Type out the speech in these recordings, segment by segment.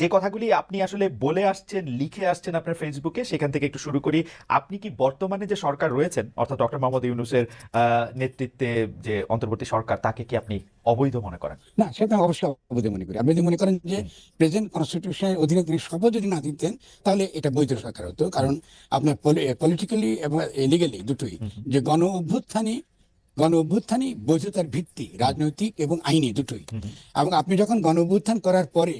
যে কথাগুলি আপনি আসলে বলে আসছেন লিখে আসছেন আপনার ফেসবুকে সেখান থেকে একটু শুরু করি। আপনি কি বর্তমানে যে সরকার রয়েছেন অর্থাৎ ডক্টর মোহাম্মদ ইউনুসের নেতৃত্বে যে অন্তর্বর্তী সরকার তাকে কি আপনি অবৈধ মনে করেন? না সেটা অবশ্যই অবৈধ মনে করি। আপনি যদি মনে করেন যে প্রেজেন্ট কনস্টিটিউশনের অধীনে তিনি শপথ যদি না দিতেন তাহলে এটা বৈধ সরকার হতো। কারণ আপনার পলিটিক্যালি এবং লিগালি দুটোই। যে গণ অভ্যুত্থানই গণ অভ্যুত্থানই বৈধতার ভিত্তি রাজনৈতিক এবং আইনি দুটোই। এবং আপনি যখন গণ অভ্যুত্থান করার পরে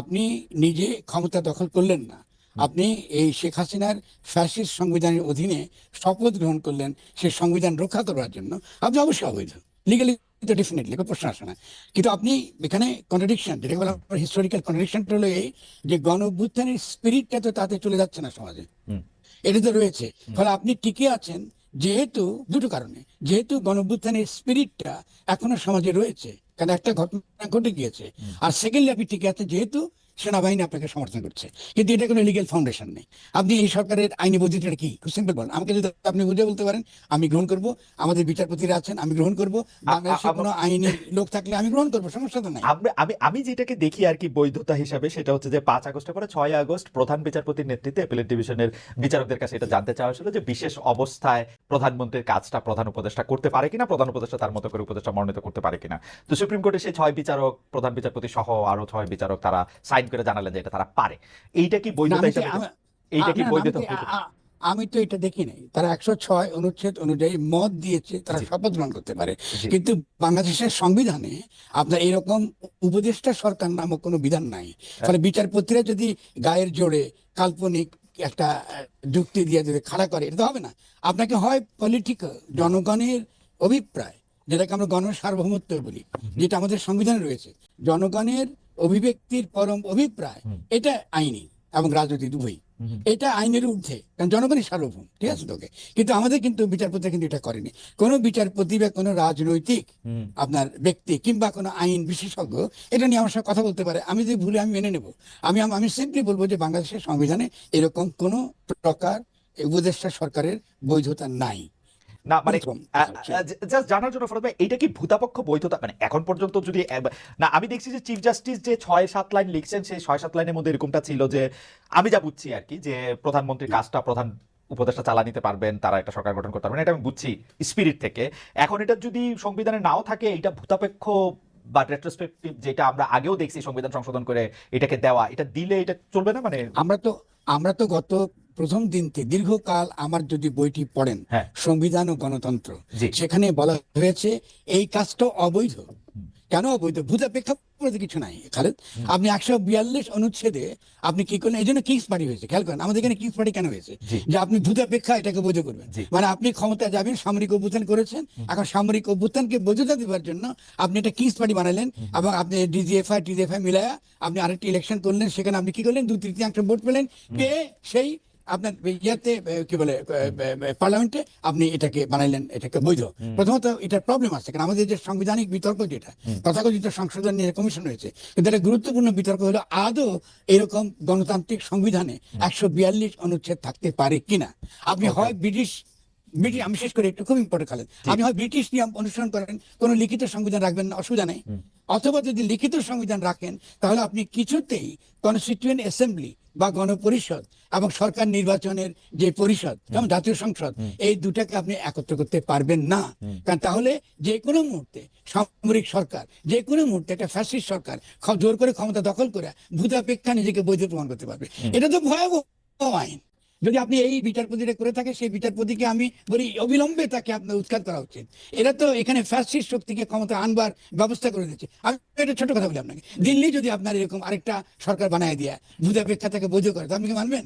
আপনি নিজে ক্ষমতা দখল করলেন না। আপনি এই শেখ হাসিনার ফ্যাসিস্ট সংবিধানের অধীনে শপথ গ্রহণ করলেন সেই সংবিধান রক্ষা করার জন্য। আপনি অবশ্যই অবৈধ। লিগালি তো ডেফিনেটলি প্রশ্ন আসে না। কিন্তু আপনি এখানে কন্ট্রাডিকশন যেটা বলা হিস্টোরিক্যাল কন্ট্রাডিকশনটা হলো এই যে গণ অভ্যুত্থানের স্পিরিটটা তো তাতে চলে যাচ্ছে না সমাজে। এটা তো রয়েছে। ফলে আপনি টিকে আছেন যেহেতু দুটো কারণে যেহেতু গণ অভ্যুত্থানের স্পিরিটটা এখনও সমাজে রয়েছে কারণ একটা ঘটনা ঘটে গিয়েছে। আর সেকেন্ড আপনি টিকে আছে যেহেতু সেনাবাহিনী আপনাকে সমর্থন করছে। কিন্তু এটা কোনো লিগেল ফাউন্ডেশন নেই। আপনি এই সরকারের আইনি বৈধতাটা কি? খুব সিম্পল বলেন। আমাকে যদি আপনি বুঝে বলতে পারেন আমি গ্রহণ করব। আমাদের বিচারপতিরা আছেন আমি গ্রহণ করব। বাংলাদেশে কোনো আইনি লোক থাকলে আমি গ্রহণ করব সমস্যা তো নাই। আমি আমি আমি যেটাকে দেখি আর কি বৈধতা হিসাবে সেটা হচ্ছে যে পাঁচ আগস্টের পরে ছয় আগস্ট প্রধান বিচারপতির নেতৃত্বে অ্যাপেলেট ডিভিশনের বিচারকদের কাছে এটা জানতে চাওয়া হয়েছিল যে বিশেষ অবস্থায় প্রধানমন্ত্রীর কাজটা প্রধান উপদেষ্টা করতে পারে কিনা প্রধান উপদেষ্টা তার মতো করে উপদেষ্টা মনোনীত করতে পারে কিনা। তো সুপ্রিম কোর্টে সেই ছয় বিচারক প্রধান বিচারপতি সহ আরও ছয় বিচারক তারা সাইন করে জানালেন যে এটা তারা পারে। এইটা কি বৈধতা হিসাবে এইটা কি বৈধতা আমি তো- এটা দেখি নাই। তারা একশো ছয় অনুচ্ছেদ অনুযায়ী মত দিয়েছে তারা শপথ গ্রহণ করতে পারে। কিন্তু বাংলাদেশের সংবিধানে আপনার এরকম উপদেষ্টা সরকার নামক কোনো বিধান নাই। হ্যাঁ। ফলে বিচারপতিরা যদি গায়ের জোরে কাল্পনিক একটা যুক্তি দিয়ে যদি খাড়া করে এটা তো হবে না। আপনাকে হয় পলিটিক্যাল জনগণের অভিপ্রায় যেটাকে আমরা গণ সার্বভৌমত্ব বলি যেটা আমাদের সংবিধানে রয়েছে। জনগণের অভিব্যক্তির পরম অভিপ্রায় এটা আইনি এবং রাজনৈতিক উভয়ই। এটা আইনের ঊর্ধ্বে কারণ জনগণই সার্বভৌম ঠিক আছে তোকে? কিন্তু আমাদের কিন্তু বিচারপতি কিন্তু এটা করেনি। কোনো বিচারপতি বা কোনো রাজনৈতিক আপনার ব্যক্তি কিংবা কোনো আইন বিশেষজ্ঞ এটা নিয়ে আমার সঙ্গে কথা বলতে পারে। আমি যদি ভুলে আমি মেনে নেব। আমি আমি সিম্পলি বলব যে বাংলাদেশের সংবিধানে এরকম কোনো প্রকার উপদেষ্টা সরকারের বৈধতা নাই। না মানে জাস্ট জানার জন্য ফরদ ভাই এটা কি ভূতাপক্ষ বৈধতা? মানে এখন পর্যন্ত যদি না আমি দেখছি যে চিফ জাস্টিস যে ছয় সাত লাইন লিখছেন সেই ছয় সাত লাইনের মধ্যে এরকমটা ছিল যে আমি যা বুঝছি আর কি যে প্রধানমন্ত্রীর কাজটা প্রধান উপদেষ্টা চালা নিতে পারবেন তারা একটা সরকার গঠন করতে পারবেন এটা আমি বুঝছি স্পিরিট থেকে। এখন এটা যদি সংবিধানে নাও থাকে এটা ভূতাপেক্ষ বা রেট্রোস্পেক্টিভ যেটা আমরা আগেও দেখছি সংবিধান সংশোধন করে এটাকে দেওয়া এটা দিলে এটা চলবে না? মানে আমরা তো আমরা তো গত প্রথম দিন থেকে দীর্ঘকাল আমার যদি বইটি পড়েন হ্যাঁ। সংবিধান ও গণতন্ত্র। সেখানে বলা হয়েছে এই কাজটা অবৈধ। কেন অবৈধ? ভূতাপেক্ষা বলতে কিছু নাই। খালেদ আপনি একশো বিয়াল্লিশ অনুচ্ছেদে আপনি কি করলেন? এই জন্য কিংস পার্টি হয়েছে। খেয়াল করেন আমাদের এখানে কিংস পার্টি কেন হয়েছে? যে আপনি ভূতাপেক্ষা এটাকে বৈধ করবেন। মানে আপনি ক্ষমতা যাবেন সামরিক অভ্যুত্থান করেছেন। এখন সামরিক অভ্যুত্থানকে বৈধতা দেওয়ার জন্য আপনি একটা কিংস পার্টি বানালেন এবং আপনি ডিজিএফআই টিজিএফআই মিলায়া আপনি আরেকটি ইলেকশন করলেন। সেখানে আপনি কি করলেন? দু তৃতীয়াংশ ভোট পেলেন। পেয়ে সেই আপনার ইয়াতে কি বলে পার্লামেন্টে আপনি এটাকে বানাইলেন এটাকে বৈধ প্রথমত এটার প্রবলেম আছে কারণ আমাদের যে সাংবিধানিক বিতর্ক যেটা তথাকথিত সংশোধন নিয়ে কমিশন রয়েছে কিন্তু একটা গুরুত্বপূর্ণ বিতর্ক হলো আদৌ এরকম গণতান্ত্রিক সংবিধানে একশো বিয়াল্লিশ অনুচ্ছেদ থাকতে পারে কিনা? আপনি হয় ব্রিটিশ ব্রিটিশ আমি শেষ করে একটু খুব ইম্পর্টেন্ট খালেন আপনি হয় ব্রিটিশ নিয়ম অনুসরণ করেন কোনো লিখিত সংবিধান রাখবেন না অসুবিধা নেই। অথবা যদি লিখিত সংবিধান রাখেন তাহলে আপনি কিছুতেই কনস্টিটিউয়েন্ট অ্যাসেম্বলি বা গণপরিষদ এবং সরকার নির্বাচনের যে পরিষদ যেমন জাতীয় সংসদ এই দুটাকে আপনি একত্র করতে পারবেন না। কারণ তাহলে যে কোনো মুহূর্তে সামরিক সরকার যে কোনো মুহূর্তে একটা ফ্যাসিস্ট সরকার জোর করে ক্ষমতা দখল করে ভূতাপেক্ষা নিজেকে বৈধ প্রমাণ করতে পারবে। এটা তো ভয়াবহ আইন। যদি আপনি এই বিচারপতিটা করে থাকে সেই বিচারপতিকে আমি বলি অবিলম্বে তাকে আপনার উৎখাত করা উচিত। এরা তো এখানে ফ্যাসিস্ট শক্তিকে ক্ষমতা আনবার ব্যবস্থা করে দিচ্ছে আমি একটা ছোট কথা বলি আপনাকে। দিল্লি যদি আপনার এরকম আরেকটা সরকার বানায় দিয়ে ভূতাপেক্ষা তাকে বৈধ করে তো আপনি কি মানবেন?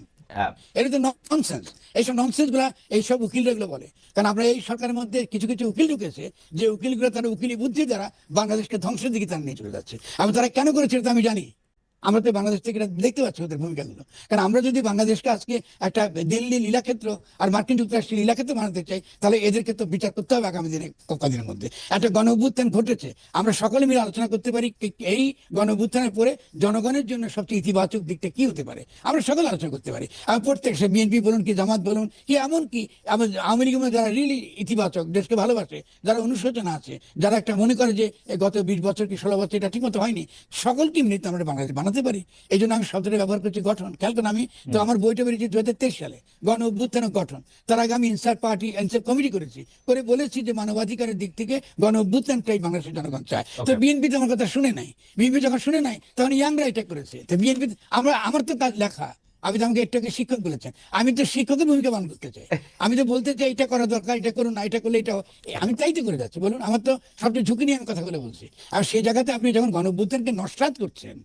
এটা তো ননসেন্স এইসব ননসেন্সগুলা এইসব উকিলরা এগুলো বলে। কারণ আমরা এই সরকারের মধ্যে কিছু কিছু উকিল ঢুকেছে, যে উকিলগুলো তারা উকিলি বুদ্ধি দ্বারা বাংলাদেশকে ধ্বংসের দিকে তারা নিয়ে চলে যাচ্ছে। আমি তারা কেন করেছে আমি জানি। আমরা তো বাংলাদেশ থেকে এটা দেখতে পাচ্ছি ওদের ভূমিকাগুলো কারণ আমরা যদি বাংলাদেশকে আজকে একটা দিল্লি লীলাক্ষেত্র আর মার্কিন যুক্তরাষ্ট্রের লীলাক্ষেত্র বানাতে চাই, তাহলে এদেরকে তো বিচার করতে হবে আগামী দিনে কদিনের মধ্যে। একটা গণ অভ্যুত্থান ঘটেছে। আমরা সকলে মিলে আলোচনা করতে পারি এই গণ অভ্যুত্থানের পরে জনগণের জন্য সবচেয়ে ইতিবাচক দিকটা কি হতে পারে। আমরা সকলে আলোচনা করতে পারি। আর প্রত্যেক সে বিএনপি বলুন কি জামাত বলুন কি এমন কি আওয়ামী মধ্যে যারা রিলি ইতিবাচক, দেশকে ভালোবাসে, যারা অনুশোচনা আছে, যারা একটা মনে করে যে গত বিশ বছর কি ষোলো বছর এটা ঠিক মতো হয়নি সকলকে মিলিত আমরা বাংলাদেশ বানাতে বানাতে পারি। এই জন্য আমি শব্দটা ব্যবহার করছি গঠন। খেয়াল করুন আমি তো আমার বইটা বেরিয়েছে দু হাজার তেইশ সালে। গণ অভ্যুত্থান গঠন। তার আগে আমি ইনসার পার্টি ইনসার কমিটি করেছি। করে বলেছি যে মানবাধিকারের দিক থেকে গণ অভ্যুত্থানটাই বাংলাদেশের জনগণ চায়। তো বিএনপি তো আমার কথা শুনে নাই। বিএনপি যখন শুনে নাই তখন ইয়াংরা এটা করেছে। তো বিএনপি আমরা আমার তো কাজ লেখা। আমি তো আমাকে একটাকে শিক্ষক বলেছেন। আমি তো শিক্ষকের ভূমিকা পালন করতে চাই। আমি তো বলতে চাই এটা করা দরকার এটা করুন না এটা করলে এটা আমি তাই তো করে যাচ্ছি। বলুন আমার তো সবচেয়ে ঝুঁকি নিয়ে আমি কথাগুলো বলছি। আর সেই জায়গাতে আপনি যখন গণভ্যুত্থানকে নস্বাত করছেন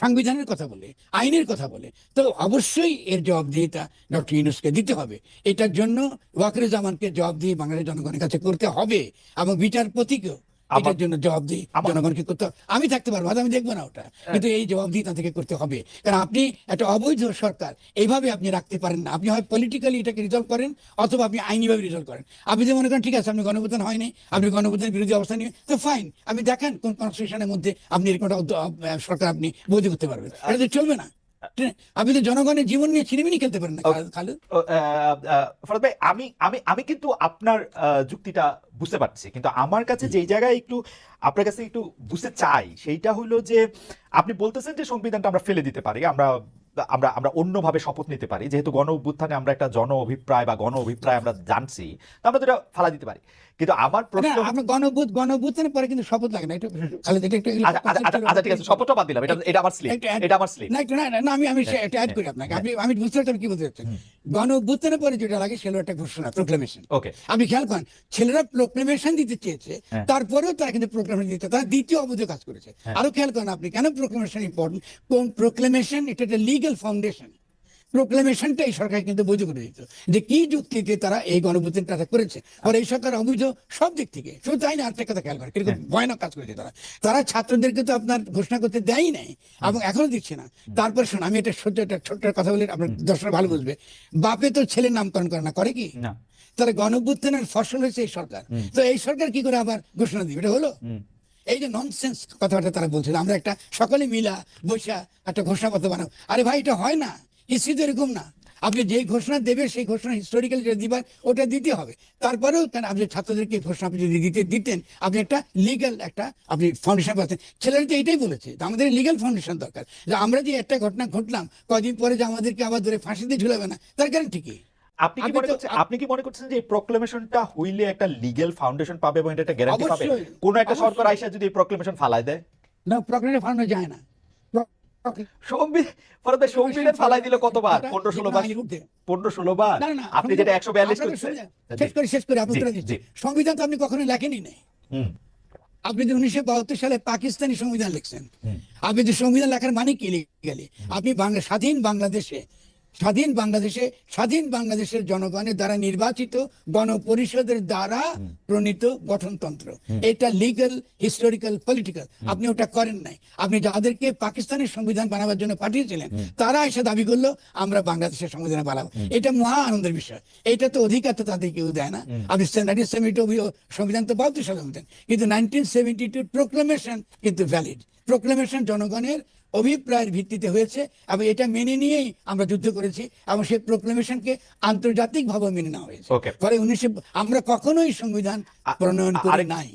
সাংবিধানের কথা বলে, আইনের কথা বলে, তো অবশ্যই এর জবাবদিহিতা ডক্টর ইউনুসকে দিতে হবে। এটার জন্য ওয়াকরে জামানকে জবাবদিহি বাংলাদেশ জনগণের কাছে করতে হবে এবং বিচারপতিকেও এটার জন্য জবাবদিহি জনগণকে করতে হবে। আমি থাকতে পারব আমি দেখব না ওটা। কিন্তু এই জবাবদিহি তাদেরকে করতে হবে। কারণ আপনি একটা অবৈধ সরকার এইভাবে আপনি রাখতে পারেন না। আপনি হয় পলিটিক্যালি এটাকে রিজলভ করেন অথবা আপনি আইনিভাবে রিজলভ করেন। আপনি যদি মনে করেন ঠিক আছে আপনি গণভোটন হয়নি আপনি গণভোটনের বিরোধী অবস্থান নিয়ে তো ফাইন আপনি দেখেন কোন কনস্টিটিউশনের মধ্যে আপনি এরকম একটা সরকার আপনি বৈধ করতে পারবেন। এটা চলবে না? আপনি তো জনগণের জীবন নিয়ে ছিনিমিনি খেলতে পারেন না ফরাদ ভাই আমি আমি আমি কিন্তু আপনার যুক্তিটা বুঝতে পারছি কিন্তু আমার কাছে যেই জায়গায় একটু আপনার কাছে একটু বুঝতে চাই সেইটা হলো যে আপনি বলতেছেন যে সংবিধানটা আমরা ফেলে দিতে পারি আমরা আমরা আমরা অন্যভাবে শপথ নিতে পারি। যেহেতু গণ অভ্যুত্থানে আমরা একটা জন অভিপ্রায় বা গণ অভিপ্রায় আমরা জানছি তো আমরা তো এটা ফালা দিতে পারি। কিন্তু আমার প্রশ্ন গণভূত গণভূতের পরে কিন্তু শপথ লাগে না এটা আচ্ছা আচ্ছা, আচ্ছা, আচ্ছা ঠিক আছে শপথটা বাদ দিলাম এটা এটা আমার স্লিপ এটা আমার স্লিপ না না আমি আমি এটা অ্যাড করি আপনাকে। আপনি আমি বুঝতে পারছি কি বলতে চাচ্ছেন। গণ অভ্যুত্থানের পরে যেটা লাগে সেটা একটা ঘোষণা প্রোক্লামেশন ওকে আপনি খেয়াল করেন ছেলেরা প্রোক্লেমেশন দিতে চেয়েছে হ্যাঁ। তারপরেও তারা কিন্তু প্রোক্লেমেশন দিতে তারা দ্বিতীয় অবধি কাজ করেছে। হ্যাঁ। আরও খেয়াল করেন আপনি কেন প্রোক্লেমেশন ইম্পর্টেন্ট কোন প্রোক্লেমেশন এটা একটা লিগ্যাল ফাউন্ডেশন প্রোক্লেমেশনটা এই সরকার কিন্তু বৈধ করে দিত যে কি যুক্তিতে তারা এই গণভূতিটা করেছে? আর এই সরকার অবৈধ সব দিক থেকে। শুধু তাই না আরেকটা কথা খেয়াল করে কীরকম হ্যাঁ। ভয়ানক কাজ করেছে তারা। তারা ছাত্রদেরকে তো আপনার ঘোষণা করতে দেয়ই নাই এবং এখনও দিচ্ছে না। তারপর শোন আমি একটা ছোট্ট একটা ছোট্ট কথা বলি আপনার দর্শক ভালো বুঝবে। বাপে তো ছেলের নামকরণ করে না করে কি? না। তাহলে গণভ্যুত্থানের ফসল হয়েছে এই সরকার। তো এই সরকার কি করে আবার ঘোষণা দিবে? এটা হলো? এই যে ননসেন্স কথাবার্তা তারা বলছিল। আমরা একটা সকলে মিলা বৈশা একটা ঘোষণাপত্র বানাবো। আরে ভাই এটা হয় না। হিস্ট্রি তো এরকম না। আপনি যে ঘোষণা দেবে সেই ঘোষণা হিস্টোরিক্যাল যেটা দিবার ওটা দিতে হবে। তারপরেও কেন আপনি ছাত্রদেরকে ঘোষণা আপনি যদি দিতে দিতেন আপনি একটা লিগ্যাল একটা আপনি ফাউন্ডেশন পাচ্ছেন ছেলেরা তো এটাই বলেছে আমাদের লিগ্যাল ফাউন্ডেশন দরকার। যে আমরা যে একটা ঘটনা ঘটলাম কদিন পরে যে আমাদেরকে আবার ধরে ফাঁসিতে ঝুলাবে না তার গ্যারান্টি কি? আপনি কি মনে করছেন আপনি কি মনে করছেন যে এই প্রক্লেমেশনটা হইলে একটা লিগ্যাল ফাউন্ডেশন পাবে এবং এটা একটা গ্যারান্টি পাবে কোন একটা সরকার। আইসা যদি এই প্রক্লেমেশন ফালায় দেয়? না প্রক্রিয়া ফালানো যায় না। ফালাই দিল কতবার? পনেরো ষোলো বার। পনেরো ষোলো বার? আপনি যেটা একশো বিয়াল্লিশ শেষ করে শেষ করে। দিচ্ছি। সংবিধান তো আপনি কখনো লেখেনি নাই। আপনি যে উনিশশো বাহাত্তর সালে পাকিস্তানি সংবিধান লিখছেন আপনি যে সংবিধান লেখার মানে কি লিখে গেলে আপনি বাংলা স্বাধীন বাংলাদেশে স্বাধীন বাংলাদেশে স্বাধীন বাংলাদেশের জনগণের দ্বারা নির্বাচিত গণপরিষদের দ্বারা প্রণীত গঠনতন্ত্র। এটা লিগ্যাল হিস্টোরিক্যাল পলিটিক্যাল আপনি ওটা করেন নাই। আপনি যাদেরকে পাকিস্তানের সংবিধান বানাবার জন্য পাঠিয়েছিলেন তারা এসে দাবি করল আমরা বাংলাদেশের সংবিধান বানাবো। এটা মহা আনন্দের বিষয়। এটা তো অধিকার তো তাদের কেউ দেয় না। আপনি নাইনটিন সেভেন্টি সংবিধান তো বাহাত্তর হতেন। কিন্তু নাইনটিন সেভেন্টি টু প্রোক্লামেশন কিন্তু ভ্যালিড প্রোক্লামেশন জনগণের অভিপ্রায়ের ভিত্তিতে হয়েছে এবং এটা মেনে নিয়েই আমরা যুদ্ধ করেছি এবং সেই প্রোক্লেমেশনকে আন্তর্জাতিক ভাবে মেনে নেওয়া হয়েছে। ফলে উনিশশো আমরা কখনোই সংবিধান প্রণয়ন করে নাই।